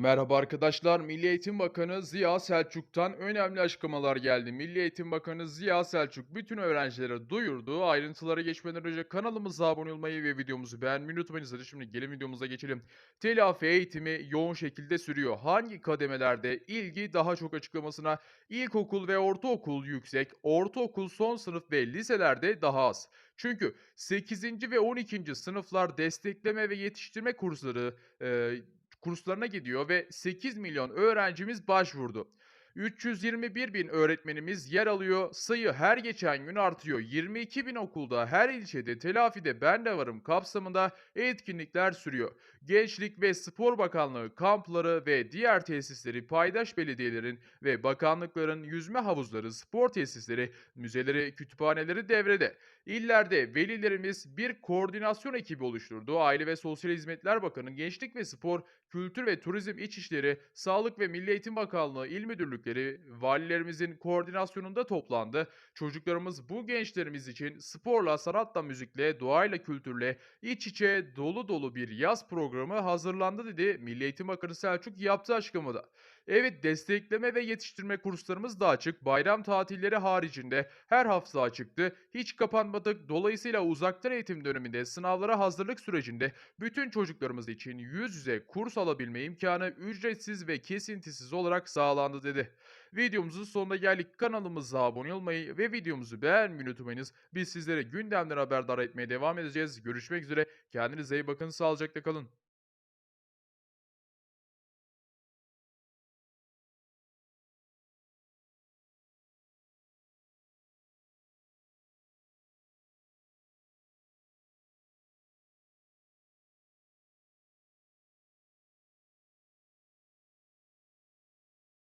Merhaba arkadaşlar. Milli Eğitim Bakanı Ziya Selçuk'tan önemli açıklamalar geldi. Milli Eğitim Bakanı Ziya Selçuk bütün öğrencilere duyurduğu ayrıntılara geçmeden önce kanalımıza abone olmayı ve videomuzu beğenmeyi unutmayınız. Hadi şimdi gelin videomuza geçelim. Telafi eğitimi yoğun şekilde sürüyor. Hangi kademelerde ilgi daha çok açıklamasına ilkokul ve ortaokul yüksek, ortaokul son sınıf ve liselerde daha az. Çünkü 8. ve 12. sınıflar destekleme ve yetiştirme kursları e, kurslarına gidiyor ve 8 milyon öğrencimiz başvurdu. 321 bin öğretmenimiz yer alıyor. Sayı her geçen gün artıyor. 22 bin okulda her ilçede telafide ben de varım kapsamında etkinlikler sürüyor. Gençlik ve Spor Bakanlığı kampları ve diğer tesisleri paydaş belediyelerin ve bakanlıkların yüzme havuzları, spor tesisleri, müzeleri, kütüphaneleri devrede. İllerde velilerimiz bir koordinasyon ekibi oluşturdu. Aile ve Sosyal Hizmetler Bakanı, Gençlik ve Spor, Kültür ve Turizm İçişleri, Sağlık ve Milli Eğitim Bakanlığı il müdürlükleri valilerimizin koordinasyonunda toplandı. Çocuklarımız bu gençlerimiz için sporla, sanatla, müzikle, doğayla, kültürle iç içe dolu dolu bir yaz programı hazırlandı dedi Milli Eğitim Bakanı Selçuk yaptığı açıklamada. Evet destekleme ve yetiştirme kurslarımız da açık. Bayram tatilleri haricinde her hafta açıktı. Hiç kapanmadık. Dolayısıyla uzaktan eğitim döneminde sınavlara hazırlık sürecinde bütün çocuklarımız için yüz yüze kurs alabilme imkanı ücretsiz ve kesintisiz olarak sağlandı dedi. Videomuzun sonuna geldik. Kanalımıza abone olmayı ve videomuzu beğenmeyi unutmayınız. Biz sizlere gündemden haberdar etmeye devam edeceğiz. Görüşmek üzere. Kendinize iyi bakın. Sağlıcakla kalın.